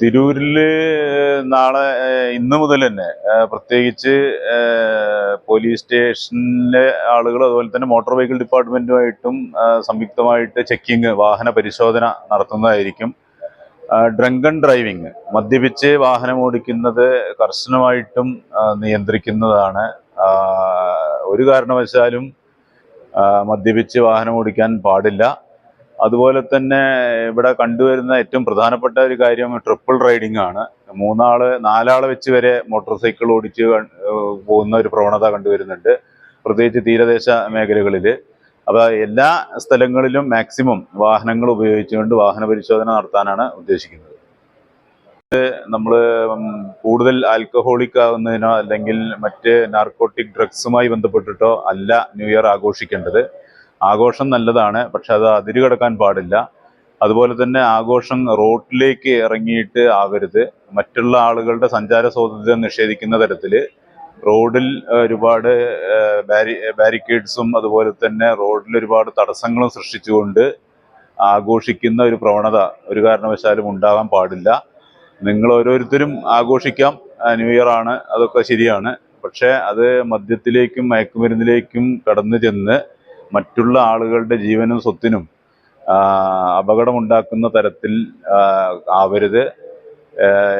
തിരൂരിൽ നാളെ ഇന്ന് മുതൽ തന്നെ പ്രത്യേകിച്ച് പോലീസ് സ്റ്റേഷനിലെ ആളുകൾ അതുപോലെ തന്നെ മോട്ടോർ വെഹിക്കിൾ ഡിപ്പാർട്ട്മെന്റുമായിട്ടും സംയുക്തമായിട്ട് ചെക്കിങ് വാഹന പരിശോധന നടത്തുന്നതായിരിക്കും. ഡ്രങ്കൺ ഡ്രൈവിംഗ് മദ്യപിച്ച് വാഹനം ഓടിക്കുന്നത് കർശനമായിട്ടും നിയന്ത്രിക്കുന്നതാണ്. ഒരു കാരണവശാലും മദ്യപിച്ച് വാഹനം ഓടിക്കാൻ പാടില്ല. അതുപോലെ തന്നെ ഇവിടെ കണ്ടുവരുന്ന ഏറ്റവും പ്രധാനപ്പെട്ട ഒരു കാര്യം ട്രിപ്പിൾ റൈഡിംഗ് ആണ്. മൂന്നാൾ നാലാൾ വെച്ച് വരെ മോട്ടോർ സൈക്കിൾ ഓടിച്ച് പോകുന്ന ഒരു പ്രവണത കണ്ടുവരുന്നുണ്ട്. പ്രത്യേകിച്ച് തീരദേശ മേഖലകളിൽ അപ്പോൾ എല്ലാ സ്ഥലങ്ങളിലും മാക്സിമം വാഹനങ്ങൾ ഉപയോഗിച്ചുകൊണ്ട് വാഹന പരിശോധന നടത്താനാണ് ഉദ്ദേശിക്കുന്നത്. നമ്മൾ കൂടുതൽ ആൽക്കഹോളിക് ആവുന്നതിനോ അല്ലെങ്കിൽ മറ്റ് നാർക്കോട്ടിക് ഡ്രഗ്സുമായി ബന്ധപ്പെട്ടിട്ടോ അല്ല ന്യൂ ഇയർ ആഘോഷിക്കേണ്ടത്. ആഘോഷം നല്ലതാണ് പക്ഷെ അത് അതിരുകടക്കാൻ പാടില്ല. അതുപോലെ തന്നെ ആഘോഷം റോഡിലേക്ക് ഇറങ്ങിയിട്ട് ആവരുത്. മറ്റുള്ള ആളുകളുടെ സഞ്ചാര സ്വാതന്ത്ര്യം നിഷേധിക്കുന്ന തരത്തിൽ റോഡിൽ ഒരുപാട് ബാരി ബാരിക്കേഡ്സും അതുപോലെ തന്നെ റോഡിൽ ഒരുപാട് തടസ്സങ്ങളും സൃഷ്ടിച്ചുകൊണ്ട് ആഘോഷിക്കുന്ന ഒരു പ്രവണത ഒരു കാരണവശാലും ഉണ്ടാകാൻ പാടില്ല. നിങ്ങൾ ഓരോരുത്തരും ആഘോഷിക്കാം. ന്യൂ ഇയർ ആണ് അതൊക്കെ ശരിയാണ്. പക്ഷേ അത് മദ്യത്തിലേക്കും മയക്കുമരുന്നിലേക്കും കടന്നു ചെന്ന് മറ്റുള്ള ആളുകളുടെ ജീവനും സ്വത്തിനും അപകടമുണ്ടാക്കുന്ന തരത്തിൽ ആവരുത്.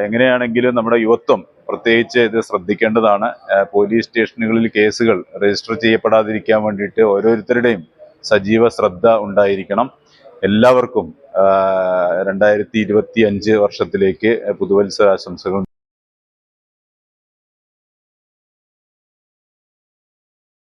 എങ്ങനെയാണെങ്കിലും നമ്മുടെ യുവത്വം പ്രത്യേകിച്ച് ഇത് ശ്രദ്ധിക്കേണ്ടതാണ്. പോലീസ് സ്റ്റേഷനുകളിൽ കേസുകൾ രജിസ്റ്റർ ചെയ്യപ്പെടാതിരിക്കാൻ വേണ്ടിയിട്ട് ഓരോരുത്തരുടെയും സജീവ ശ്രദ്ധ ഉണ്ടായിരിക്കണം. എല്ലാവർക്കും രണ്ടായിരത്തി ഇരുപത്തി അഞ്ച് വർഷത്തിലേക്ക് പുതുവത്സര ആശംസകൾ